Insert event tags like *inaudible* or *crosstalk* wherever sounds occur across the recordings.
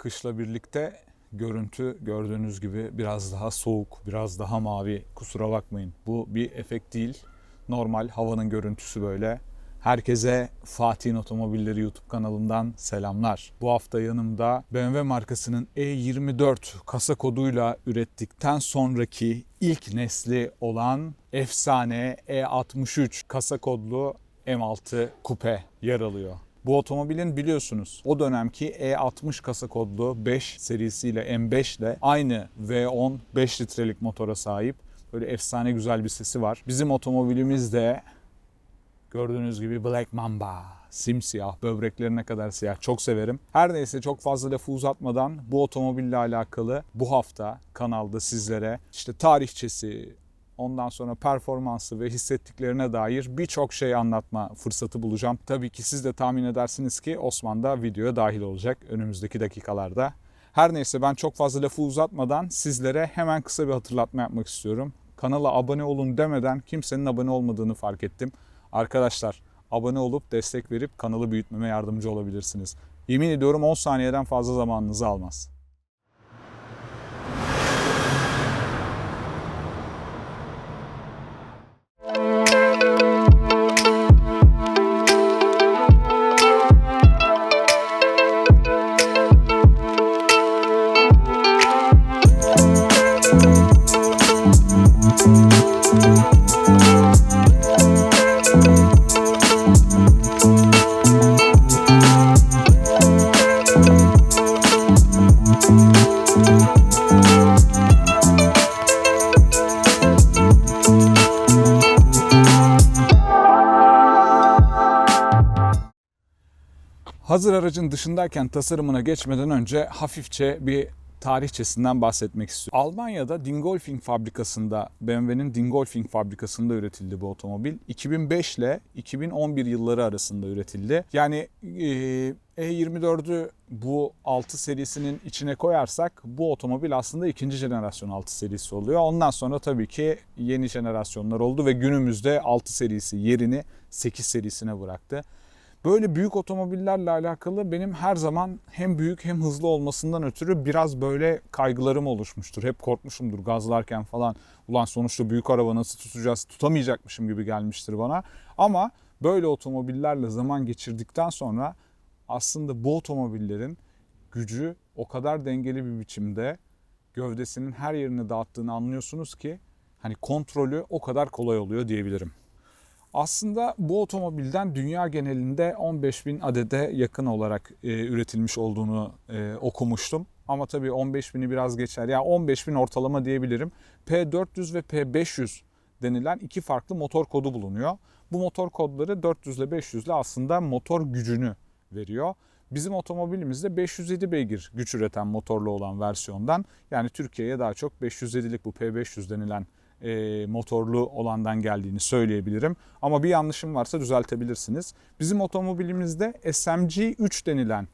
Kışla birlikte görüntü gördüğünüz gibi biraz daha soğuk, biraz daha mavi. Kusura bakmayın. Bu bir efekt değil. Normal havanın görüntüsü böyle. Herkese Fatih'in Otomobilleri YouTube kanalından selamlar. Bu hafta yanımda BMW markasının E24 kasa koduyla ürettikten sonraki ilk nesli olan efsane E63 kasa kodlu M6 Coupe yer alıyor. Bu otomobilin biliyorsunuz o dönemki E60 kasa kodlu 5 serisiyle M5 ile aynı V10 5 litrelik motora sahip. Böyle efsane güzel bir sesi var. Bizim otomobilimiz de gördüğünüz gibi Black Mamba. Simsiyah, böbreklerine kadar siyah. Çok severim. Her neyse çok fazla lafı uzatmadan bu otomobille alakalı bu hafta kanalda sizlere işte tarihçesi, ondan sonra performansı ve hissettiklerine dair birçok şey anlatma fırsatı bulacağım. Tabii ki siz de tahmin edersiniz ki Osman da videoya dahil olacak önümüzdeki dakikalarda. Her neyse ben çok fazla lafı uzatmadan sizlere hemen kısa bir hatırlatma yapmak istiyorum. Kanala abone olun demeden kimsenin abone olmadığını fark ettim. Arkadaşlar abone olup destek verip kanalı büyütmeme yardımcı olabilirsiniz. Yemin ediyorum 10 saniyeden fazla zamanınızı almaz. Hazır aracın dışındayken tasarımına geçmeden önce hafifçe bir tarihçesinden bahsetmek istiyorum. Almanya'da Dingolfing fabrikasında, BMW'nin Dingolfing fabrikasında üretildi bu otomobil. 2005 ile 2011 yılları arasında üretildi. Yani e, E24'ü bu 6 serisinin içine koyarsak bu otomobil aslında ikinci jenerasyon 6 serisi oluyor. Ondan sonra tabii ki yeni jenerasyonlar oldu ve günümüzde 6 serisi yerini 8 serisine bıraktı. Böyle büyük otomobillerle alakalı benim her zaman hem büyük hem hızlı olmasından ötürü biraz böyle kaygılarım oluşmuştur. Hep korkmuşumdur gazlarken falan. Ulan sonuçta büyük araba nasıl tutacağız, tutamayacakmışım gibi gelmiştir bana. Ama böyle otomobillerle zaman geçirdikten sonra aslında bu otomobillerin gücü o kadar dengeli bir biçimde gövdesinin her yerini dağıttığını anlıyorsunuz ki hani kontrolü o kadar kolay oluyor diyebilirim. Aslında bu otomobilden dünya genelinde 15 bin adede yakın olarak e, üretilmiş olduğunu e, okumuştum. Ama tabii 15 bini biraz geçer. Ya yani 15 bin ortalama diyebilirim. P400 ve P500 denilen iki farklı motor kodu bulunuyor. Bu motor kodları 400 ile 500 ile aslında motor gücünü veriyor. Bizim otomobilimizde 507 beygir güç üreten motorlu olan versiyondan yani Türkiye'ye daha çok 507'lik bu P500 denilen e, motorlu olandan geldiğini söyleyebilirim. Ama bir yanlışım varsa düzeltebilirsiniz. Bizim otomobilimizde SMG 3 denilen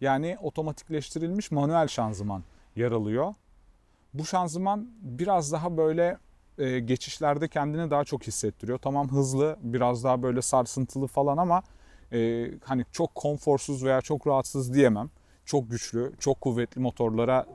yani otomatikleştirilmiş manuel şanzıman yer alıyor. Bu şanzıman biraz daha böyle e, geçişlerde kendini daha çok hissettiriyor. Tamam hızlı, biraz daha böyle sarsıntılı falan ama e, hani çok konforsuz veya çok rahatsız diyemem. Çok güçlü, çok kuvvetli motorlara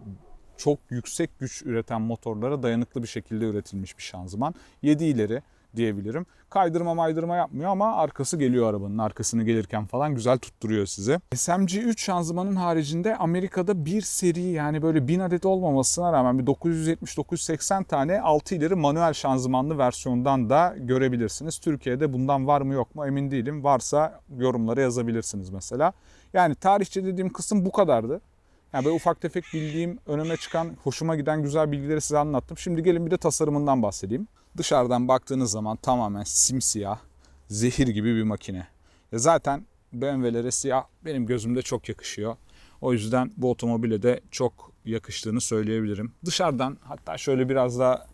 çok yüksek güç üreten motorlara dayanıklı bir şekilde üretilmiş bir şanzıman. 7 ileri diyebilirim. Kaydırma maydırma yapmıyor ama arkası geliyor arabanın. Arkasını gelirken falan güzel tutturuyor sizi. SMG3 şanzımanın haricinde Amerika'da bir seri yani böyle 1000 adet olmamasına rağmen bir 970-980 tane 6 ileri manuel şanzımanlı versiyondan da görebilirsiniz. Türkiye'de bundan var mı yok mu emin değilim. Varsa yorumlara yazabilirsiniz mesela. Yani tarihçe dediğim kısım bu kadardı. Yani böyle ufak tefek bildiğim, önüme çıkan, hoşuma giden güzel bilgileri size anlattım. Şimdi gelin bir de tasarımından bahsedeyim. Dışarıdan baktığınız zaman tamamen simsiyah, zehir gibi bir makine. Ya zaten BMW'lere siyah benim gözümde çok yakışıyor. O yüzden bu otomobile de çok yakıştığını söyleyebilirim. Dışarıdan hatta şöyle biraz daha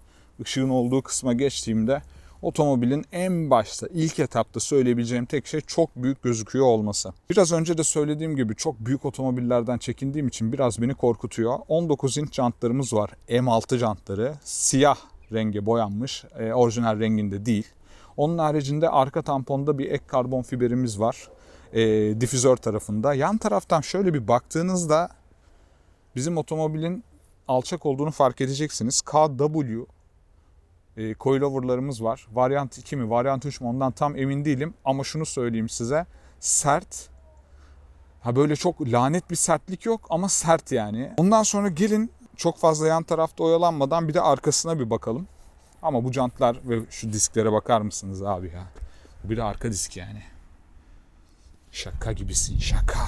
ışığın olduğu kısma geçtiğimde otomobilin en başta ilk etapta söyleyebileceğim tek şey çok büyük gözüküyor olması. Biraz önce de söylediğim gibi çok büyük otomobillerden çekindiğim için biraz beni korkutuyor. 19 inç jantlarımız var. M6 jantları. Siyah renge boyanmış. E, orijinal renginde değil. Onun haricinde arka tamponda bir ek karbon fiberimiz var. E, difüzör tarafında. Yan taraftan şöyle bir baktığınızda bizim otomobilin alçak olduğunu fark edeceksiniz. KW e, coilover'larımız var. Varyant 2 mi, varyant 3 mü ondan tam emin değilim. Ama şunu söyleyeyim size. Sert. Ha böyle çok lanet bir sertlik yok ama sert yani. Ondan sonra gelin çok fazla yan tarafta oyalanmadan bir de arkasına bir bakalım. Ama bu jantlar ve şu disklere bakar mısınız abi ya? Bu bir de arka disk yani. Şaka gibisin şaka.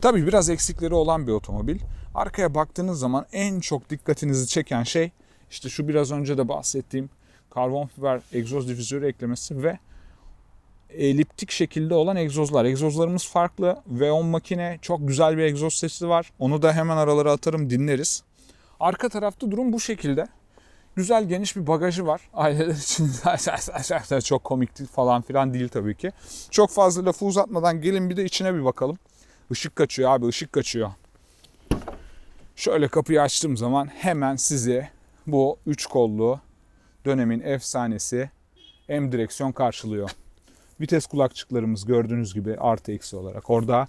Tabii biraz eksikleri olan bir otomobil. Arkaya baktığınız zaman en çok dikkatinizi çeken şey işte şu biraz önce de bahsettiğim karbon fiber egzoz difüzörü eklemesi ve eliptik şekilde olan egzozlar. Egzozlarımız farklı. V10 makine çok güzel bir egzoz sesi var. Onu da hemen aralara atarım dinleriz. Arka tarafta durum bu şekilde. Güzel geniş bir bagajı var. *laughs* Aileler için *laughs* çok komik falan filan değil tabii ki. Çok fazla lafı uzatmadan gelin bir de içine bir bakalım. Işık kaçıyor abi ışık kaçıyor. Şöyle kapıyı açtığım zaman hemen size bu üç kollu dönemin efsanesi M direksiyon karşılıyor. Vites kulakçıklarımız gördüğünüz gibi artı eksi olarak. Orada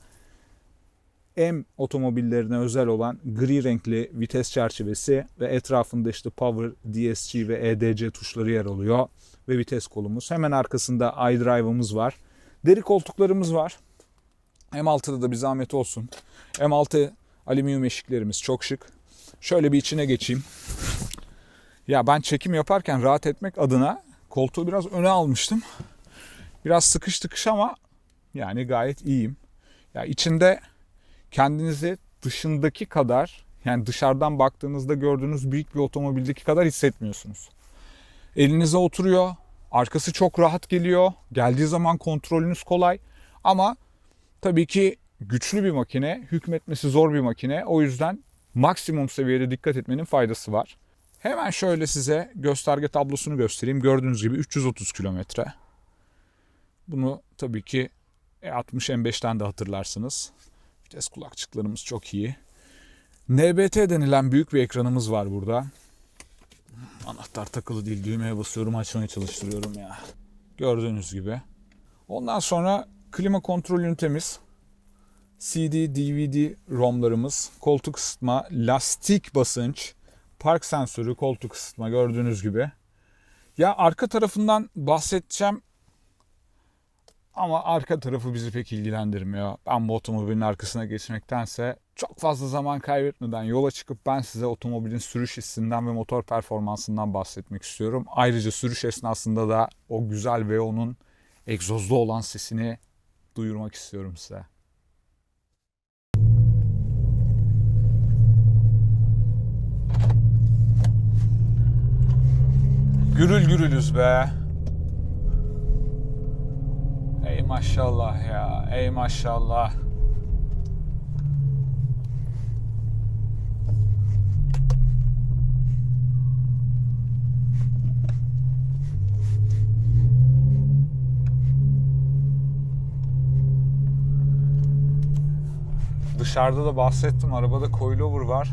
M otomobillerine özel olan gri renkli vites çerçevesi ve etrafında işte Power, DSG ve EDC tuşları yer alıyor. Ve vites kolumuz. Hemen arkasında iDrive'ımız var. Deri koltuklarımız var. M6'da da bir zahmet olsun. M6 alüminyum eşiklerimiz çok şık. Şöyle bir içine geçeyim. Ya ben çekim yaparken rahat etmek adına koltuğu biraz öne almıştım. Biraz sıkış tıkış ama yani gayet iyiyim. Ya içinde kendinizi dışındaki kadar yani dışarıdan baktığınızda gördüğünüz büyük bir otomobildeki kadar hissetmiyorsunuz. Elinize oturuyor. Arkası çok rahat geliyor. Geldiği zaman kontrolünüz kolay. Ama tabii ki güçlü bir makine, hükmetmesi zor bir makine. O yüzden maksimum seviyede dikkat etmenin faydası var. Hemen şöyle size gösterge tablosunu göstereyim. Gördüğünüz gibi 330 kilometre. Bunu tabii ki E60 M5'ten de hatırlarsınız. Vites kulakçıklarımız çok iyi. NBT denilen büyük bir ekranımız var burada. Anahtar takılı değil. Düğmeye basıyorum açmaya çalıştırıyorum ya. Gördüğünüz gibi. Ondan sonra klima kontrol ünitemiz. CD, DVD ROM'larımız, koltuk ısıtma, lastik basınç, park sensörü, koltuk ısıtma gördüğünüz gibi. Ya arka tarafından bahsedeceğim ama arka tarafı bizi pek ilgilendirmiyor. Ben bu otomobilin arkasına geçmektense çok fazla zaman kaybetmeden yola çıkıp ben size otomobilin sürüş hissinden ve motor performansından bahsetmek istiyorum. Ayrıca sürüş esnasında da o güzel V10'un egzozlu olan sesini duyurmak istiyorum size. Gürül gürülüz be. Ey maşallah ya. Ey maşallah. Dışarıda da bahsettim. Arabada coilover var.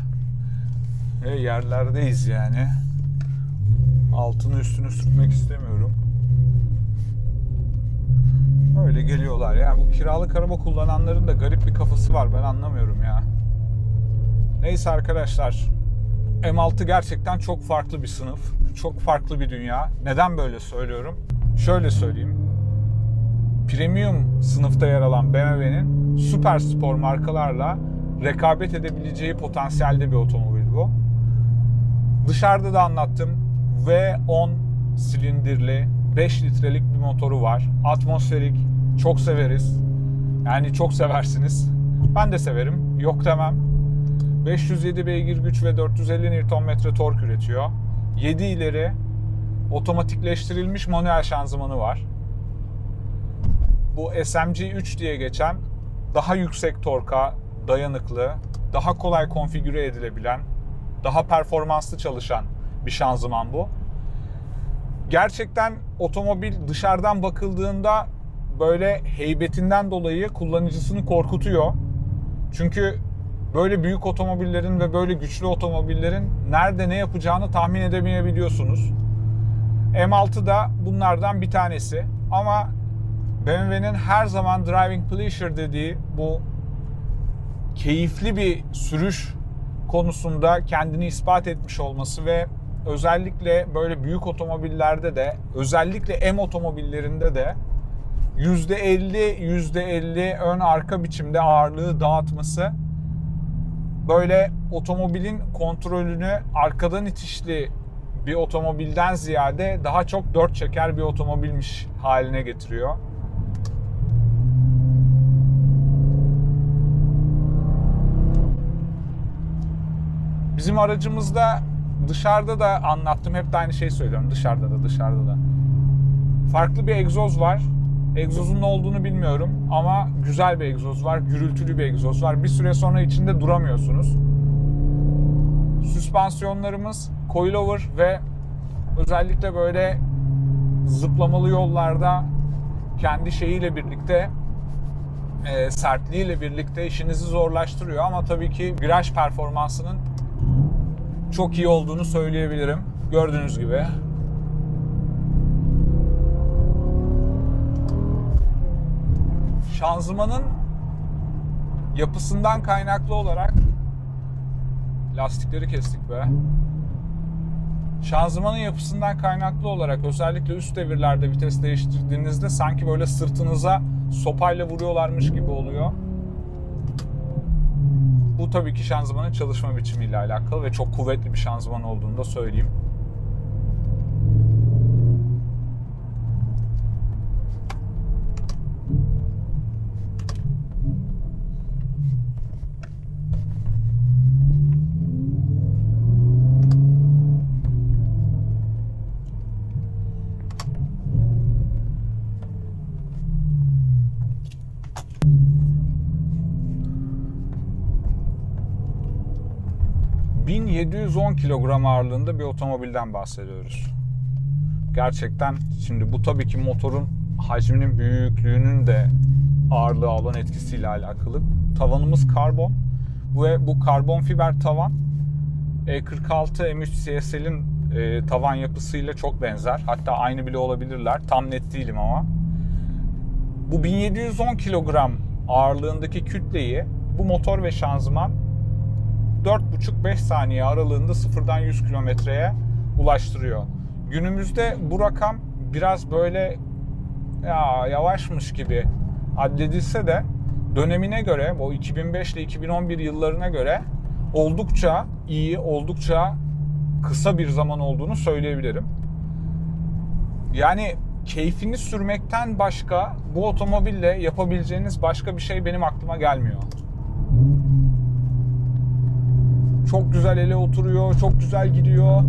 Ve yerlerdeyiz yani. Altını üstünü sürtmek istemiyorum. Öyle geliyorlar. Yani bu kiralık araba kullananların da garip bir kafası var. Ben anlamıyorum ya. Neyse arkadaşlar. M6 gerçekten çok farklı bir sınıf. Çok farklı bir dünya. Neden böyle söylüyorum? Şöyle söyleyeyim. Premium sınıfta yer alan BMW'nin süper spor markalarla rekabet edebileceği potansiyelde bir otomobil bu. Dışarıda da anlattım. V10 silindirli 5 litrelik bir motoru var. Atmosferik. Çok severiz. Yani çok seversiniz. Ben de severim. Yok demem. 507 beygir güç ve 450 Nm tork üretiyor. 7 ileri otomatikleştirilmiş manuel şanzımanı var. Bu SMG 3 diye geçen daha yüksek torka dayanıklı, daha kolay konfigüre edilebilen, daha performanslı çalışan bir şanzıman bu. Gerçekten otomobil dışarıdan bakıldığında böyle heybetinden dolayı kullanıcısını korkutuyor. Çünkü böyle büyük otomobillerin ve böyle güçlü otomobillerin nerede ne yapacağını tahmin edemeyebiliyorsunuz. M6 da bunlardan bir tanesi. Ama BMW'nin her zaman driving pleasure dediği bu keyifli bir sürüş konusunda kendini ispat etmiş olması ve özellikle böyle büyük otomobillerde de özellikle M otomobillerinde de %50 %50 ön arka biçimde ağırlığı dağıtması böyle otomobilin kontrolünü arkadan itişli bir otomobilden ziyade daha çok dört çeker bir otomobilmiş haline getiriyor. Bizim aracımızda dışarıda da anlattım. Hep de aynı şeyi söylüyorum. Dışarıda da dışarıda da. Farklı bir egzoz var. Egzozun ne olduğunu bilmiyorum ama güzel bir egzoz var. Gürültülü bir egzoz var. Bir süre sonra içinde duramıyorsunuz. Süspansiyonlarımız coilover ve özellikle böyle zıplamalı yollarda kendi şeyiyle birlikte e, sertliğiyle birlikte işinizi zorlaştırıyor ama tabii ki viraj performansının çok iyi olduğunu söyleyebilirim. Gördüğünüz gibi. Şanzımanın yapısından kaynaklı olarak lastikleri kestik be. Şanzımanın yapısından kaynaklı olarak özellikle üst devirlerde vites değiştirdiğinizde sanki böyle sırtınıza sopayla vuruyorlarmış gibi oluyor. Bu tabii ki şanzımanın çalışma biçimiyle alakalı ve çok kuvvetli bir şanzıman olduğunu da söyleyeyim. ...1710 kilogram ağırlığında bir otomobilden bahsediyoruz. Gerçekten şimdi bu tabii ki motorun hacminin büyüklüğünün de ağırlığı alan etkisiyle alakalı. Tavanımız karbon ve bu karbon fiber tavan E46 M3 CSL'in e, tavan yapısıyla çok benzer. Hatta aynı bile olabilirler. Tam net değilim ama. Bu 1710 kilogram ağırlığındaki kütleyi bu motor ve şanzıman 4,5-5 saniye aralığında sıfırdan 100 kilometreye ulaştırıyor. Günümüzde bu rakam biraz böyle ya yavaşmış gibi addedilse de dönemine göre o 2005 ile 2011 yıllarına göre oldukça iyi, oldukça kısa bir zaman olduğunu söyleyebilirim. Yani keyfini sürmekten başka bu otomobille yapabileceğiniz başka bir şey benim aklıma gelmiyor. Çok güzel ele oturuyor, çok güzel gidiyor.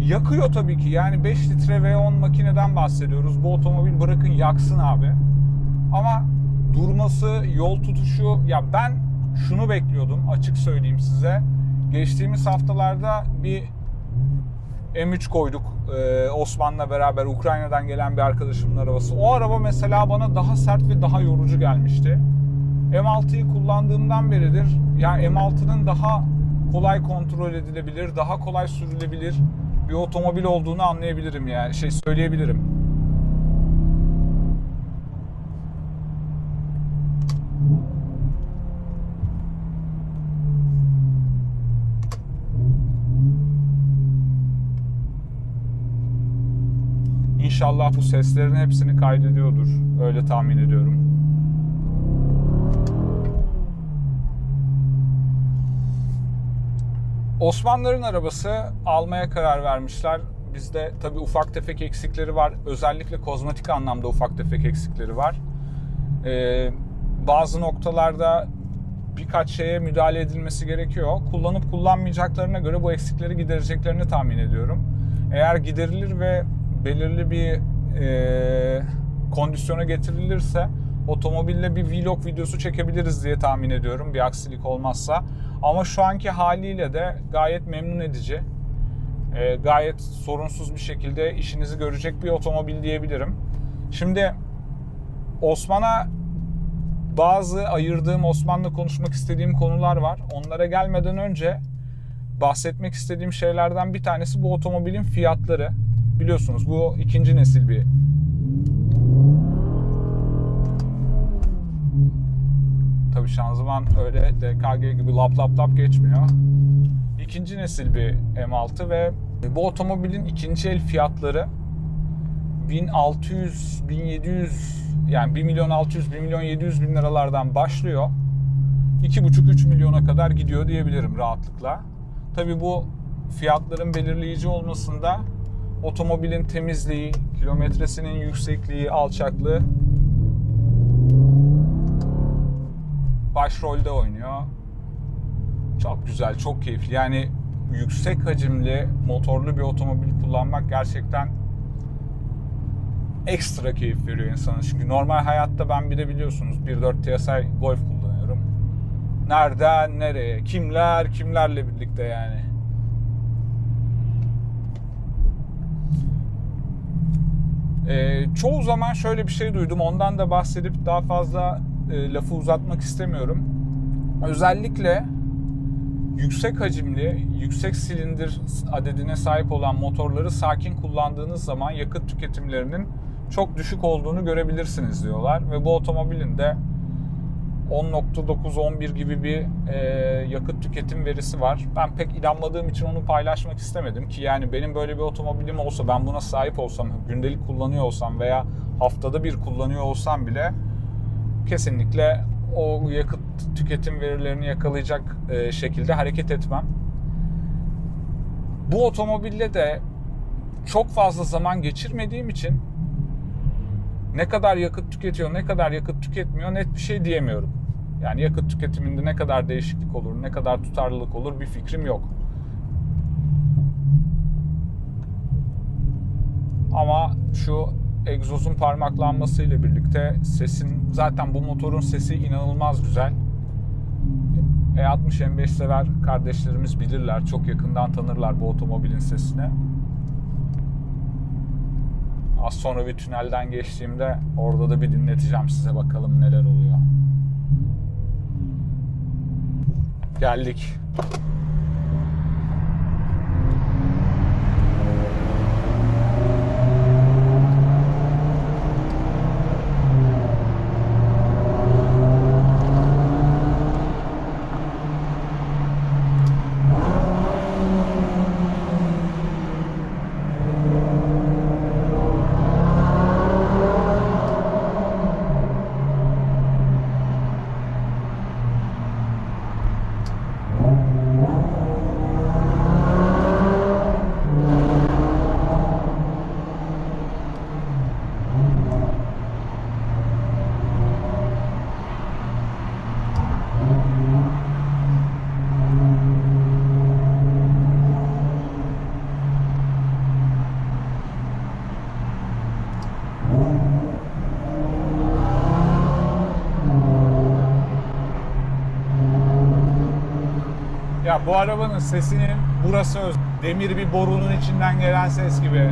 Yakıyor tabii ki. Yani 5 litre V10 makineden bahsediyoruz. Bu otomobil bırakın yaksın abi. Ama durması, yol tutuşu ya ben şunu bekliyordum açık söyleyeyim size. Geçtiğimiz haftalarda bir M3 koyduk ee, Osman'la beraber Ukrayna'dan gelen bir arkadaşımın arabası. O araba mesela bana daha sert ve daha yorucu gelmişti. M6'yı kullandığımdan beridir yani M6'nın daha kolay kontrol edilebilir, daha kolay sürülebilir bir otomobil olduğunu anlayabilirim yani şey söyleyebilirim. İnşallah bu seslerin hepsini kaydediyordur. Öyle tahmin ediyorum. Osmanlıların arabası almaya karar vermişler. Bizde tabii ufak tefek eksikleri var. Özellikle kozmetik anlamda ufak tefek eksikleri var. Ee, bazı noktalarda birkaç şeye müdahale edilmesi gerekiyor. Kullanıp kullanmayacaklarına göre bu eksikleri gidereceklerini tahmin ediyorum. Eğer giderilir ve belirli bir e, kondisyona getirilirse otomobille bir vlog videosu çekebiliriz diye tahmin ediyorum bir aksilik olmazsa. Ama şu anki haliyle de gayet memnun edici. E, gayet sorunsuz bir şekilde işinizi görecek bir otomobil diyebilirim. Şimdi Osman'a bazı ayırdığım Osman'la konuşmak istediğim konular var. Onlara gelmeden önce bahsetmek istediğim şeylerden bir tanesi bu otomobilin fiyatları. Biliyorsunuz bu ikinci nesil bir Şanzıman öyle DKG gibi lap lap lap geçmiyor. İkinci nesil bir M6 ve bu otomobilin ikinci el fiyatları 1600, 1700 yani 1 milyon 600, 1 milyon 700 bin liralardan başlıyor. 2,5-3 milyona kadar gidiyor diyebilirim rahatlıkla. Tabi bu fiyatların belirleyici olmasında otomobilin temizliği, kilometresinin yüksekliği, alçaklığı başrolde oynuyor. Çok güzel, çok keyifli. Yani yüksek hacimli motorlu bir otomobil kullanmak gerçekten ekstra keyif veriyor insana. Çünkü normal hayatta ben bir de biliyorsunuz 1.4 TSI Golf kullanıyorum. Nereden nereye, kimler kimlerle birlikte yani. Ee, çoğu zaman şöyle bir şey duydum. Ondan da bahsedip daha fazla e, lafı uzatmak istemiyorum. Özellikle yüksek hacimli, yüksek silindir adedine sahip olan motorları sakin kullandığınız zaman yakıt tüketimlerinin çok düşük olduğunu görebilirsiniz diyorlar. Ve bu otomobilin de 10.9-11 gibi bir e, yakıt tüketim verisi var. Ben pek inanmadığım için onu paylaşmak istemedim ki yani benim böyle bir otomobilim olsa ben buna sahip olsam, gündelik kullanıyor olsam veya haftada bir kullanıyor olsam bile kesinlikle o yakıt tüketim verilerini yakalayacak e, şekilde hareket etmem. Bu otomobille de çok fazla zaman geçirmediğim için ne kadar yakıt tüketiyor, ne kadar yakıt tüketmiyor net bir şey diyemiyorum. Yani yakıt tüketiminde ne kadar değişiklik olur, ne kadar tutarlılık olur bir fikrim yok. Ama şu egzozun parmaklanmasıyla birlikte sesin zaten bu motorun sesi inanılmaz güzel. E60 M5 sever kardeşlerimiz bilirler. Çok yakından tanırlar bu otomobilin sesini. Az sonra bir tünelden geçtiğimde orada da bir dinleteceğim size bakalım neler oluyor. Geldik. Bu arabanın sesinin burası öz. Demir bir borunun içinden gelen ses gibi.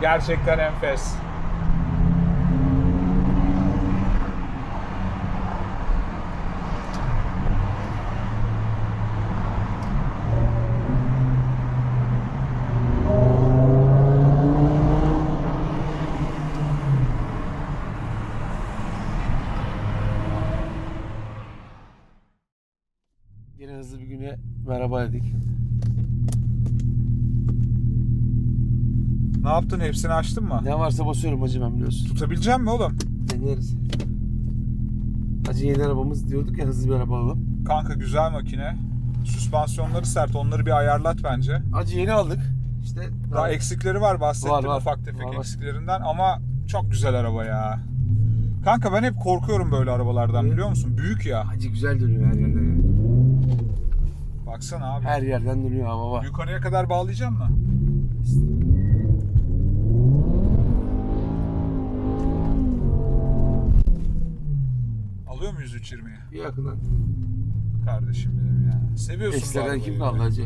Gerçekten enfes. Yine hızlı bir güne dedik. Ne yaptın? Hepsini açtın mı? Ne varsa basıyorum hacı ben biliyorsun. Tutabilecek mi oğlum? Deneriz. Hacı yeni arabamız diyorduk ya hızlı bir araba alalım. Kanka güzel makine. Süspansiyonları sert. Onları bir ayarlat bence. Hacı yeni aldık. İşte Daha eksikleri var bahsettim Var, var. ufak tefek Var, var. eksiklerinden ama çok güzel araba ya. Kanka ben hep korkuyorum böyle arabalardan Niye? biliyor musun? Büyük ya. Hacı güzel dönüyor her yerden ya. Baksana abi. Her yerden dönüyor ha baba. Yukarıya kadar bağlayacağım mı? Alıyor muyuz 320'yi? Bir yakından. Kardeşim benim ya. Seviyorsun Ekstradan kim kaldı hacı?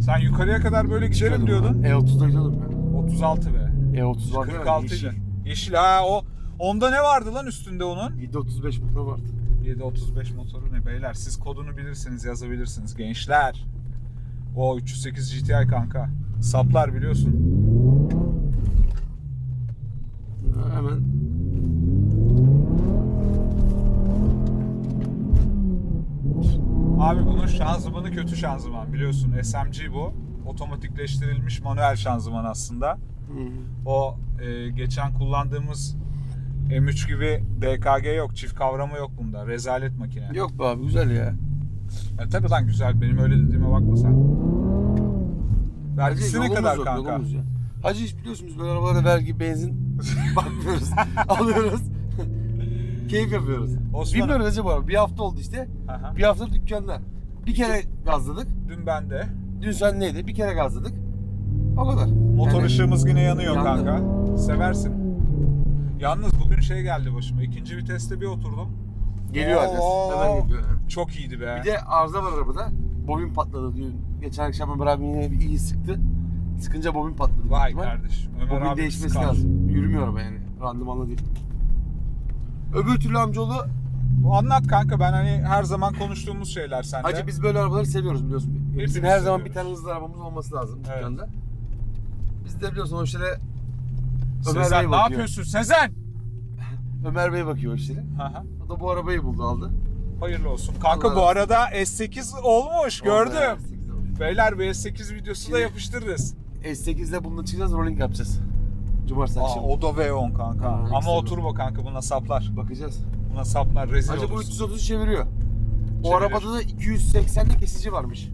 Sen yukarıya kadar böyle giderim diyordun. E30'da gidiyordum ben. 36 be. E30 var ya 46 yeşil. Yeşil ha o. Onda ne vardı lan üstünde onun? 735 motor vardı. 735 motoru ne beyler? Siz kodunu bilirsiniz, yazabilirsiniz gençler. O 308 GTI kanka. Saplar biliyorsun. Ha, Hemen Abi bunun şanzımanı kötü şanzıman biliyorsun. SMG bu. Otomatikleştirilmiş manuel şanzıman aslında. O e, geçen kullandığımız M3 gibi BKG yok. Çift kavrama yok bunda. Rezalet makine. yok be abi güzel ya. E, tabii lan güzel. Benim öyle dediğime bakma sen. Vergisi ne kadar yok, kanka? yolumuz ya. Hacı hiç biliyorsunuz böyle arabalara vergi, benzin *laughs* bakmıyoruz. *laughs* Alıyoruz. Keyif yapıyoruz. Osman- Bilmiyoruz Hacı bu araba. Bir hafta oldu işte. Aha. Bir hafta dükkanda. Bir kere gazladık. Dün ben de. Dün sen neydi? Bir kere gazladık. O kadar. Motor Yani ışığımız yine yanıyor yandı. kanka. Seversin. Yalnız bugün şey geldi başıma. İkinci viteste bir oturdum. Geliyor adres. Oo. Hemen geliyor. Çok iyiydi be. Bir de arıza var arabada. Bobin patladı diyor. Geçen akşam Ömer abi yine bir iyi sıktı. Sıkınca bobin patladı. Vay ihtimal. kardeşim. Ömer Bobin abi değişmesi sıkar. lazım. Yürümüyor araba yani. Randımanlı değil. Öbür türlü amcaoğlu Anlat kanka ben hani her zaman konuştuğumuz şeyler sende. Hacı biz böyle arabaları seviyoruz biliyorsun. Bizim Hepimiz her zaman bir tane hızlı arabamız olması lazım Evet. dükkanda. Biz de biliyorsun o işlere Ömer Sezen ne yapıyorsun Sezen? Ömer Bey bakıyor o işlere. Aha. O da bu arabayı buldu aldı. Hayırlı olsun. Kanka Allah bu arada S8 olmuş gördüm. ya, S8 olmuş. Beyler bir S8 videosu da Şimdi- yapıştırırız. S8'de bununla çıkacağız rolling yapacağız. Cumartesi Aa, akşamı. o da V10 kanka. Ha, Ama ekstra o bu. turbo kanka buna saplar. Bakacağız. Buna saplar rezil Hacı bu olursun. 330 çeviriyor. O Çevirir. arabada da 280'de kesici varmış.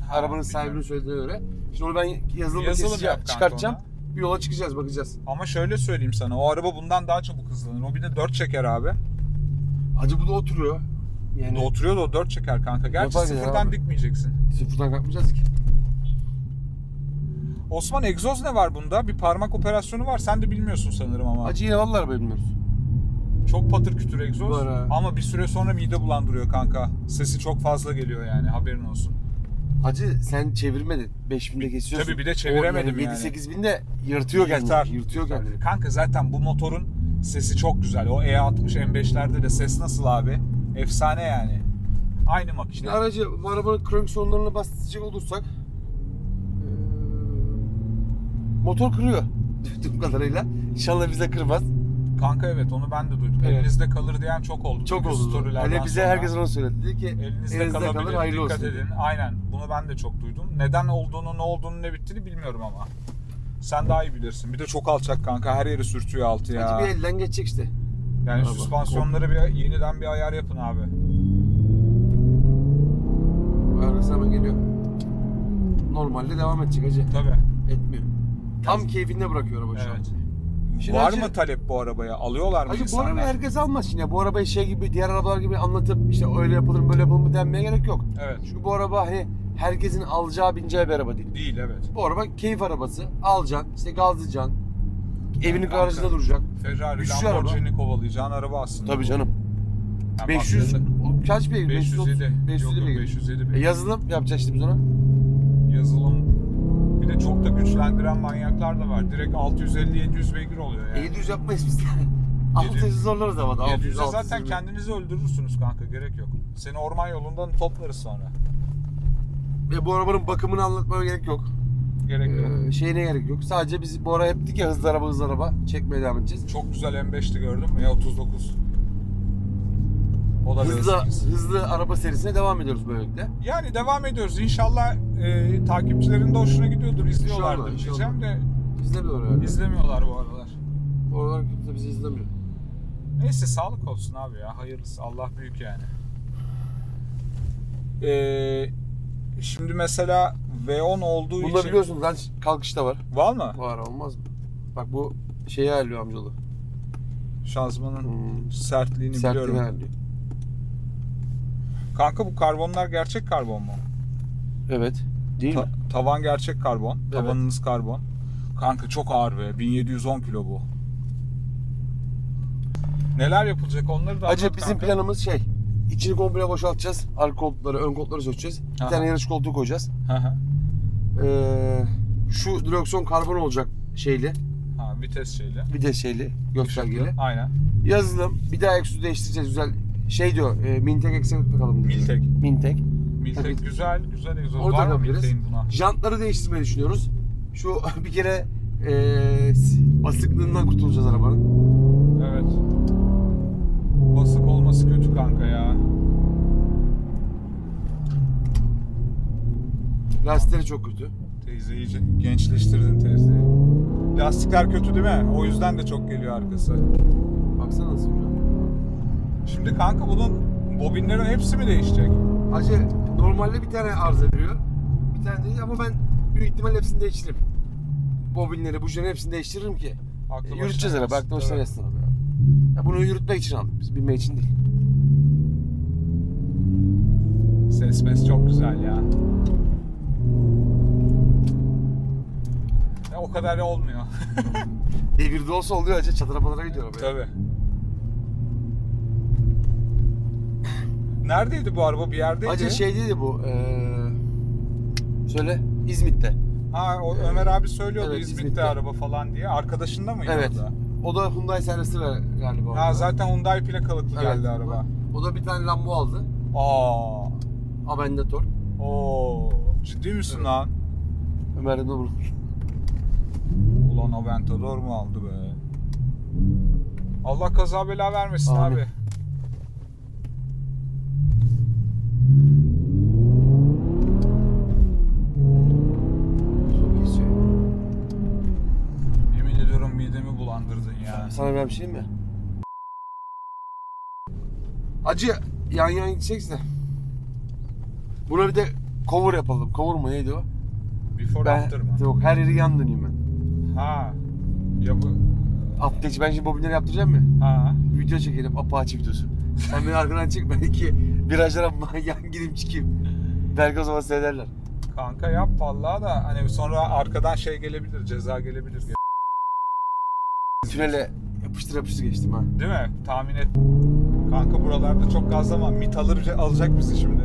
Ha, Arabanın bilmiyorum. sahibinin söylediğine göre. Şimdi onu ben yazılımda Yazılım yap kanka çıkartacağım. ona. Bir yola çıkacağız bakacağız. Ama şöyle söyleyeyim sana o araba bundan daha çabuk hızlanır. O bir de 4 çeker abi. Hacı bu da oturuyor. Yani Yani... Oturuyor da o 4 çeker kanka. Gerçi Yapar ya sıfırdan abi. dikmeyeceksin. sıfırdan kalkmayacağız ki. Osman egzoz ne var bunda? Bir parmak operasyonu var. Sen de bilmiyorsun sanırım ama. Hacı yine vallahi bilmiyoruz. Çok patır kütür egzoz. Var ha. Ama bir süre sonra mide bulandırıyor kanka. Sesi çok fazla geliyor yani haberin olsun. Hacı sen çevirmedin. 5000'de kesiyorsun. Tabii bir de çeviremedim yani. 7-8 binde yırtıyor kendini. Yırtar. Yırtıyor kendini. Kanka zaten bu motorun sesi çok güzel. O E60 M5'lerde de ses nasıl abi? Efsane yani. Aynı makine. Şimdi aracı bu arabanın kronik sorunlarına bahsedecek olursak motor kırıyor. *laughs* Duyduğum kadarıyla. İnşallah bize kırmaz. Kanka evet onu ben de duydum. Evet. Elinizde kalır diyen çok oldu. Çok Çünkü oldu. Hele bize sonra. herkes onu söyledi. Dedi ki Elinizde, elinizde kalabilir. kalır hayırlı Dikkat olsun. edin. Aynen. Bunu ben de çok duydum. Neden olduğunu, ne olduğunu, ne bittiğini bilmiyorum ama. Sen daha iyi bilirsin. Bir de çok alçak kanka. Her yeri sürtüyor altı ya. Hacı bir elden geçecek işte. Yani Araba. süspansiyonları bir yeniden bir ayar yapın abi. Arkası hemen geliyor. Normalde devam edecek hacı. Tabii. Etmiyor. Tam keyfinde bırakıyor araba şu an. Şimdi Var mı talep bu arabaya? Alıyorlar mı Hacı bu insanlar? arabayı herkes almaz şimdi. Bu arabayı şey gibi diğer arabalar gibi anlatıp işte öyle yapılır mı, böyle yapılır mı denmeye gerek yok. Evet. Çünkü bu araba hani herkesin alacağı bineceği bir araba değil. Değil evet. Bu araba keyif arabası. Alacaksın, işte gazlayacaksın. Evinin Kanka. garajında duracak. Ferrari, Güçlü araba. Lamborghini kovalayacağın araba aslında. Tabii canım. Yani 500 baktığında o kaç beygir? 507. 500 Yok yok beygir. 507 E, beygir. yazılım yapacağız işte biz ona. Yazılım hızlandıran manyaklar da var. Direkt 650-700 beygir oluyor yani. 700 yapmayız biz. 600 *laughs* zorlarız ama da. 700 zaten 600 kendinizi öldürürsünüz kanka gerek yok. Seni orman yolundan toplarız sonra. Ve bu arabanın bakımını anlatmaya gerek yok. Gerek ee, yok. Ee, şeyine gerek yok. Sadece biz bu ara hep dedik ya hızlı araba hızlı araba çekmeye devam edeceğiz. Çok güzel M5'ti gördün mü ya 39. Hızlı, hızlı araba serisine devam ediyoruz böylelikle. Yani devam ediyoruz. İnşallah e, takipçilerin de hoşuna gidiyordur. İzliyorlardır İnşallah, diyeceğim de. İzlemiyorlar herhalde. İzlemiyorlar bu aralar. Bu aralar kimse bizi izlemiyor. Neyse sağlık olsun abi ya. Hayırlısı. Allah büyük yani. Ee, şimdi mesela V10 olduğu Bunda için... biliyorsunuz lan kalkış da var. Var mı? Var olmaz mı? Bak bu şeyi ayarlıyor amcalı. Şanzımanın hmm. sertliğini Sertliğini biliyorum. ayarlıyor. Kanka bu karbonlar gerçek karbon mu? Evet. Değil Ta- mi? tavan gerçek karbon. Evet. Tavanınız karbon. Kanka çok ağır be. 1710 kilo bu. Neler yapılacak onları da Acı anlat bizim kanka. planımız şey. İçini komple boşaltacağız. Arka koltukları, ön koltukları sökeceğiz. Bir Aha. tane yarış koltuğu koyacağız. Hı hı. Ee, şu direksiyon karbon olacak şeyli. ha, vites şeyle. Vites şeyli, göstergeli. Aynen. Yazılım. Bir daha egzozu değiştireceğiz güzel. Şey diyor, e, Mintek eksen takalım. diyor. Miltek. Mintek. Miltek Tabii. güzel, güzel egzoz. Onu Var mı. Miltek'in buna? Jantları değiştirmeyi düşünüyoruz. Şu *laughs* bir kere eee basıklığından kurtulacağız arabanın. Evet. Basık olması kötü kanka ya. Lastikleri çok kötü. Teyze iyice gençleştirdin teyzeyi. Lastikler kötü değil mi? O yüzden de çok geliyor arkası. Baksana nasıl güzel. Şimdi kanka bunun bobinlerin hepsi mi değişecek? Hacı normalde bir tane arıza veriyor. Bir tane değil ama ben büyük ihtimal hepsini değiştiririm. Bobinleri, bujları hepsini değiştiririm ki. Aklı E, başına yürüteceğiz herhalde. gelsin. Aklı başına gelsin abi ya. ya. Bunu yürütmek için aldık biz. Binmek için değil. Ses mes çok güzel ya. Ya o kadar olmuyor. *laughs* Devirde olsa oluyor hacı. Çatır arabalara gidiyor araba. ya. Tabii. Neredeydi bu araba? Bir yerdeydi. Hacı şey değildi bu. Eee söyle. İzmit'te. Ha o Ömer abi söylüyordu Evet, İzmit'te, İzmit'te. araba falan diye. Arkadaşında mıydı Evet. orada? O da Hyundai servisi ver galiba. Ha orada. zaten Hyundai plakalıklı Evet. geldi araba. O da bir tane Lambo aldı. Aa. Aventador. Oo. Ciddi misin lan? Ömer'den de vurmuş. Ulan Aventador mu aldı be? Allah kaza bela vermesin Amin. abi. Sana ben bir şey mi? Acı yan yan gidecekse. Buna bir de cover yapalım. Cover mu neydi o? Before Ben, after mı? yok her yeri yan döneyim ben. Ha. Ya bu... Update ben şimdi bobinleri yaptıracağım mı? Ha. Video çekelim Apache videosu. Sen beni arkadan çek ben iki virajlara *laughs* yan gideyim çıkayım. Belki o zaman seyrederler. Kanka yap vallahi da hani sonra arkadan şey gelebilir, ceza gelebilir. Tünele yapıştır yapıştır geçtim ha. Değil mi? Tahmin et. Kanka buralarda çok gazlama. Mit alır, alacak bizi şimdi.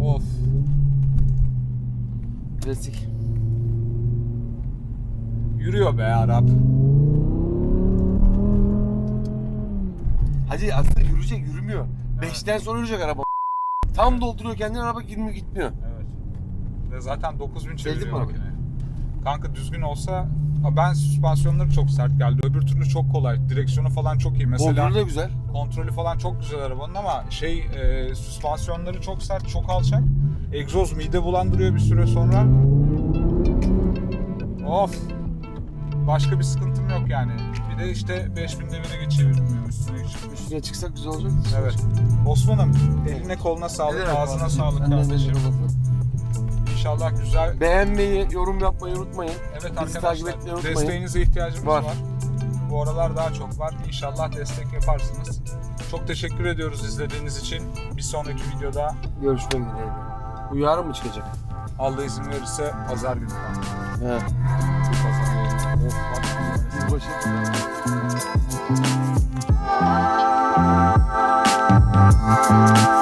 Of. Klasik. Yürüyor be Arap. Hacı aslında yürüyecek yürümüyor. Beşten sonra yürüyecek araba. Tam dolduruyor kendini araba girmiyor gitmiyor. Evet. Ve zaten 9000 çeviriyor mi arabayı? Kanka düzgün olsa ben süspansiyonları çok sert geldi. Öbür türlü çok kolay. Direksiyonu falan çok iyi. Mesela Kontrolü de güzel. kontrolü falan çok güzel arabanın ama şey e, süspansiyonları çok sert, çok alçak. Egzoz mide bulandırıyor bir süre sonra. Of. Başka bir sıkıntım yok yani. Bir de işte 5000 devire geçebilmiyorum üstüne çıkmış. Üstüne çıksak güzel olacak. Evet. Osman'ım eline koluna sağlık, ağzına sağlık kardeşim. İnşallah güzel. Beğenmeyi, yorum yapmayı unutmayın. Evet Bizi arkadaşlar unutmayın. desteğinize ihtiyacımız var. var. Bu aralar daha çok var. İnşallah destek yaparsınız. Çok teşekkür ediyoruz izlediğiniz için. Bir sonraki videoda görüşmek dileğiyle. Bu mı çıkacak? Allah izin verirse pazar günü. Evet. Bu pazar günü.